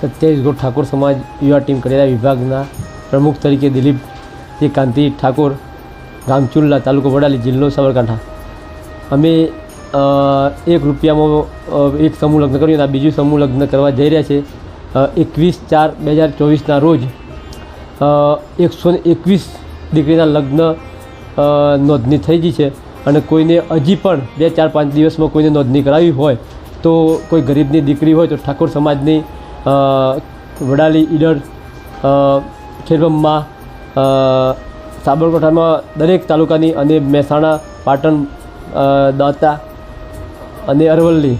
સત્યાવીસ ગોળ ઠાકોર સમાજ યુવા ટીમ કરેલા વિભાગના પ્રમુખ તરીકે દિલીપ જે કાંતિ ઠાકોર ગામચુલ્લા તાલુકો વડાલી, જિલ્લો સાબરકાંઠા. અમે એક રૂપિયામાં એક સમૂહ લગ્ન કર્યું આ બીજું સમૂહ લગ્ન કરવા જઈ રહ્યા છે. એકવીસ ચાર બે હજાર ચોવીસના રોજ એકસો એકવીસ દીકરીના લગ્ન નોંધણી થઈ ગઈ છે અને કોઈને હજી પણ બે ચાર પાંચ દિવસમાં કોઈને નોંધણી કરાવી હોય તો કોઈ ગરીબની દીકરી હોય તો ઠાકોર સમાજની વડાલી ઈડર અ, ખેરબમમાં સાબરકાંઠામાં દરેક તાલુકાની અને મહેસાણા પાટણ દાંતા અને અરવલ્લી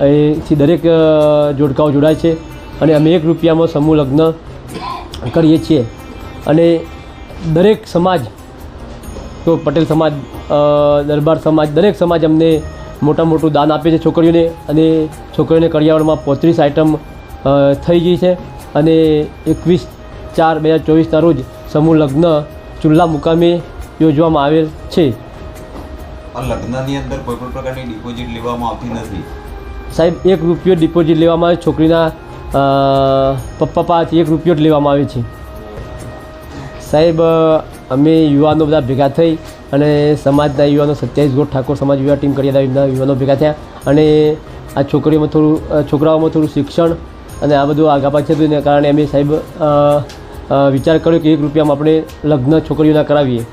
અહીંથી દરેક જોડકાઓ જોડાય છે અને અમે એક રૂપિયામાં સમૂહ લગ્ન કરીએ છીએ. અને દરેક સમાજ તો પટેલ સમાજ દરબાર સમાજ દરેક સમાજ અમને મોટા મોટું દાન આપે છે છોકરીઓને અને છોકરીઓને કરિયાવરમાં પોત્રીસ આઇટમ થઈ ગઈ છે અને એકવીસ ચાર બે હજાર ચોવીસના રોજ સમૂહ લગ્ન ચુલ્લા મુકામે યોજવામાં આવેલ છે. આ લગ્નની અંદર કોઈ પણ પ્રકારની ડિપોઝિટ લેવામાં આવતી નથી. સાહેબ એક રૂપિયો ડિપોઝિટ લેવામાં આવે છોકરીના પપ્પા પાસેથી એક રૂપિયો જ લેવામાં આવે છે. સાહેબ અમે યુવાનો બધા ભેગા થઈ અને સમાજના યુવાનો સત્યાવીસ ગોઠ ઠાકોર સમાજ યુવા ટીમ કરી હતા યુવાનો ભેગા થયા. અને આ છોકરીઓમાં થોડું છોકરાઓમાં થોડું શિક્ષણ અને આ બધું આગા પાછળ હતું એના કારણે અમે સાહેબ વિચાર કર્યો કે એક રૂપિયામાં આપણે લગ્ન છોકરીઓના કરાવીએ.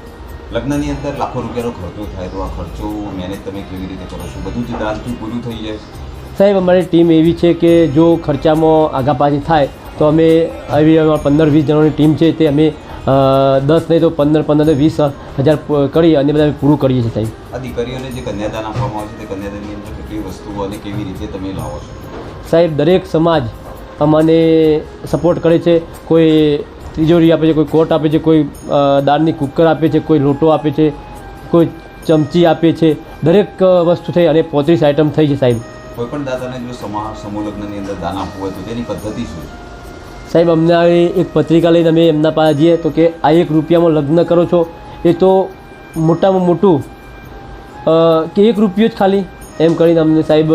લગ્નની અંદર લાખો રૂપિયાનો ખર્ચો થાય તો આ ખર્ચો મેનેજ તમે કેવી રીતે કરો છો? બધું જ દાનથી પૂરું થઈ જાય. સાહેબ અમારી ટીમ એવી છે કે જો ખર્ચામાં આગાપાછી થાય તો અમે આવી પંદર વીસ જણાની ટીમ છે તે અમે દસ નહીં તો પંદર પંદર વીસ હજાર કરી અને બધા પૂરું કરીએ છીએ સાહેબ. આ દીકરીઓને જે કન્યાદાન આપવામાં આવે છે તે કન્યાદાનની અંદર કેટલી વસ્તુઓ અને કેવી રીતે તમે લાવો છો? સાહેબ દરેક સમાજ અમને સપોર્ટ કરે છે. કોઈ તિજોરી આપે છે કોઈ કોટ આપે છે કોઈ દાળની કુકર આપે છે કોઈ લોટો આપે છે કોઈ ચમચી આપે છે. દરેક વસ્તુ થઈ અને પોત્રીસ આઇટમ થઈ છે સાહેબ. કોઈ પણ દાદાને જો સમા સમૂહ લગ્નની અંદર દાન આપવું હોય તો તેની પદ્ધતિ શું છે? સાહેબ, અમને એક પત્રિકા લઈને અમે એમના પાસે જઈએ તો કે આ એક રૂપિયામાં લગ્ન કરો છો. એ તો મોટામાં મોટું કે એક રૂપિયો જ ખાલી એમ કરીને અમને સાહેબ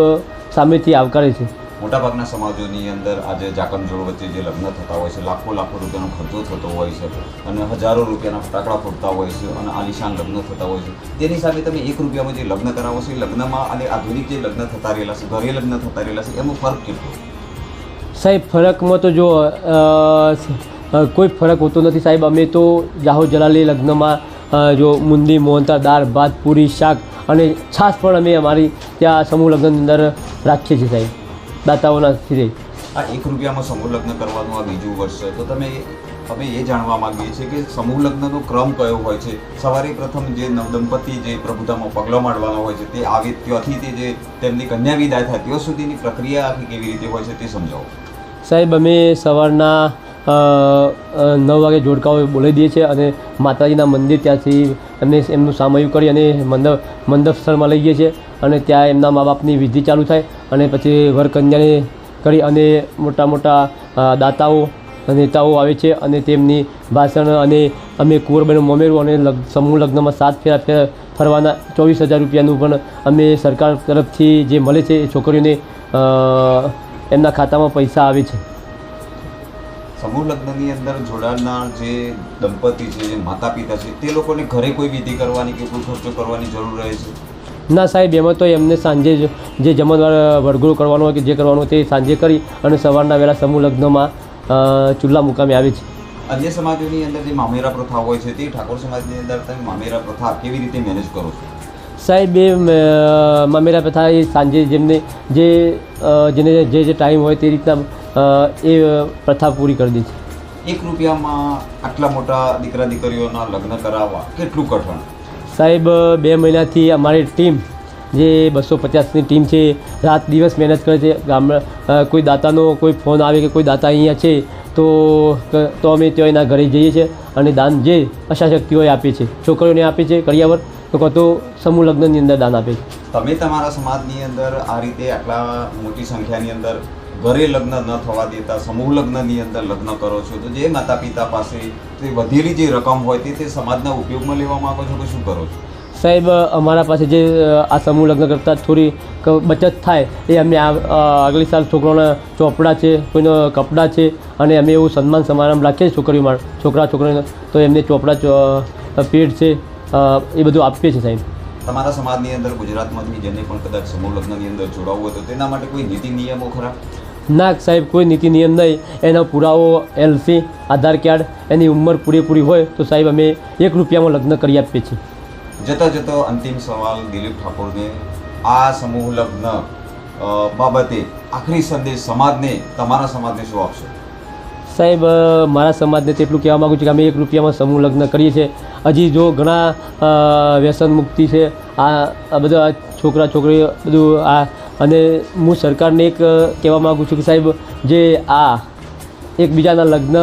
સામેથી આવકારે છે. મોટાભાગના સમાજોની અંદર આજે જાકમ જોડ વચ્ચે જે લગ્ન થતા હોય છે, લાખો લાખો રૂપિયાનો ખર્ચો થતો હોય છે અને હજારો રૂપિયાના ફટાકડા ફૂટતા હોય છે અને આલિશાન લગ્ન થતા હોય છે. તેની સામે તમે એક રૂપિયામાં જે લગ્ન કરાવો છો, એ લગ્નમાં અને આધુનિક જે લગ્ન થતા રહેલા છે, ઘરે લગ્ન થતા રહેલા છે, એમાં ફરક કેટલો? સાહેબ, ફરકમાં તો જો કોઈ ફરક હોતો નથી સાહેબ. અમે તો જાહો જલાલી લગ્નમાં જો મુંદી મોહનતા દાળ, ભાત, પૂરી, શાક અને છાશ પણ અમે અમારી ત્યાં સમૂહ લગ્નની અંદર રાખીએ છીએ સાહેબ. દાતાઓના સ્થિરે આ એક રૂપિયામાં સમૂહ લગ્ન કરવાનું આ બીજું વર્ષ છે. તો તમે અમે એ જાણવા માંગીએ છીએ કે સમૂહ લગ્નનો ક્રમ કયો હોય છે? સવારે પ્રથમ જે નવદંપતિ જે પ્રભુતામાં પગલો માંડવાનો હોય છે, તે આવે ત્યાંથી તે જે તેમની કન્યા વિદાય થાય, ત્યાં સુધીની પ્રક્રિયા આખી કેવી રીતે હોય છે તે સમજાવો. સાહેબ, અમે સવારના નવ વાગે જોડકાઓ બોલાવી દઈએ છીએ અને માતાજીના મંદિર ત્યાંથી એમને એમનું સામયું કરી અને મંડપ મંડપ સ્થળમાં લઈ જઈએ છીએ અને ત્યાં એમના મા બાપની વિધિ ચાલુ થાય અને પછી વર કન્યાને કરી અને મોટા મોટા દાતાઓ નેતાઓ આવે છે અને તેમની ભાષણ અને અમે કુંવરબાઈનું મોમેરું અને સમૂહ લગ્નમાં સાત ફેરા ફેર, ફરવાના ચોવીસ હજાર રૂપિયાનું પણ અમે સરકાર તરફથી જે મળે છે એ છોકરીઓને એમના ખાતામાં પૈસા આવે છે. સમૂહ લગ્નની અંદર જોડાનાર જે દંપતી છે જે માતા પિતા છે તે લોકોને ઘરે કોઈ વિધિ કરવાની કે કોઈ ખર્ચો કરવાની જરૂર રહે છે? ના સાહેબ એમાં તો એમને સાંજે જ જે જમણવાર વડગુળો કરવાનો હોય કે જે કરવાનું તે સાંજે કરી અને સવારના વહેલા સમૂહ લગ્નમાં ચૂલા ચૂલ્લા મુકામે આવે છે. અન્ય સમાજોની અંદર જે મામેરા પ્રથા હોય છે તે ઠાકોર સમાજની અંદર તમે મામેરા પ્રથા કેવી રીતે મેનેજ કરો છો? સાહેબ એ મમેરા પ્રથા એ સાંજે જેમને જે જેને જે જે ટાઈમ હોય તે રીતના એ પ્રથા પૂરી કરી દે છે. એક રૂપિયામાં આટલા મોટા દીકરા દીકરીઓના લગ્ન કરાવવા કેટલું કઠણ? સાહેબ બે મહિનાથી અમારી ટીમ જે બસો પચાસની ટીમ છે રાત દિવસ મહેનત કરે છે. ગામડા કોઈ દાતાનો કોઈ ફોન આવે કે કોઈ દાતા અહીંયા છે તો તો અમે ત્યાં એના ઘરે જઈએ છીએ અને દાન જે અશાશક્તિઓએ આપે છે આપીએ છીએ છોકરીઓને આપીએ છીએ કરિયાવર તો કાં તો સમૂહ લગ્નની અંદર દાન આપે છે. તમે તમારા સમાજની અંદર આ રીતે આટલા મોટી સંખ્યાની અંદર ઘરે લગ્ન ન થવા દેતા સમૂહ લગ્નની અંદર લગ્ન કરો છો તો જે માતા પિતા પાસે તે વધેલી જે રકમ હોય તે તે સમાજના ઉપયોગમાં લેવા માગો છો કે શું કરો છો? સાહેબ અમારા પાસે જે આ સમૂહ લગ્ન કરતાં થોડી બચત થાય એ અમે આ આગલી સાલ છોકરાઓના ચોપડા છે કોઈનો કપડાં છે અને અમે એવું સન્માન સમારંભ રાખીએ છોકરીઓ છોકરા છોકરીઓને તો એમને ચોપડા પેટ છે એ બધું આપીએ છીએ સાહેબ. તમારા સમાજની અંદર ગુજરાતમાંથી જેને પણ કદાચ સમૂહ લગ્નની અંદર જોડાવવું હોય તો તેના માટે કોઈ નીતિ નિયમો ખરા? ના સાહેબ કોઈ નીતિ નિયમ નહીં. એનો પુરાવો એલસી આધાર કાર્ડ એની ઉંમર પૂરેપૂરી હોય તો સાહેબ અમે એક રૂપિયામાં લગ્ન કરી આપીએ છીએ. જતાં જતો અંતિમ સવાલ દિલીપ ઠાકોરને. આ સમૂહ લગ્ન બાબતે આખરી સંદેશ સમાજને તમારા સમાજને શું આપશો? સાહેબ મારા સમાજને તેટલું કહેવા માગું છું કે અમે એક રૂપિયામાં સમૂહ લગ્ન કરીએ છીએ. હજી જો ઘણા વ્યસન મુક્તિ છે, આ બધા છોકરા છોકરીઓ બધું આ, અને હું સરકારને એક કહેવા માગું છું કે સાહેબ, જે આ એકબીજાના લગ્ન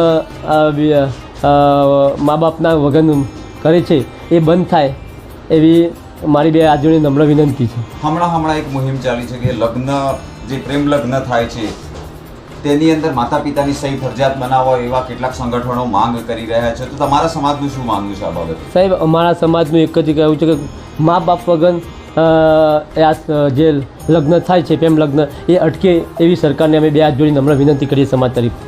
મા બાપના વગન કરે છે, એ બંધ થાય, એવી મારી બે આજોની નમ્ર વિનંતી છે. હમણાં હમણાં એક મુહિમ ચાલી છે કે લગ્ન, જે પ્રેમ લગ્ન થાય છે તેની અંદર માતા પિતાની સહી ફરજિયાત બનાવો એવા કેટલાક સંગઠનો માંગ કરી રહ્યા છે. તો તમારા સમાજનું શું માનવું છે આ બાબતે? સાહેબ, અમારા સમાજનું એક જ કહેવું છે કે મા બાપ વગર જે લગ્ન થાય છે, પ્રેમ લગ્ન, એ અટકે એવી સરકારને અમે બે હાથ જોડી નમ્ર વિનંતી કરીએ સમાજ તરફ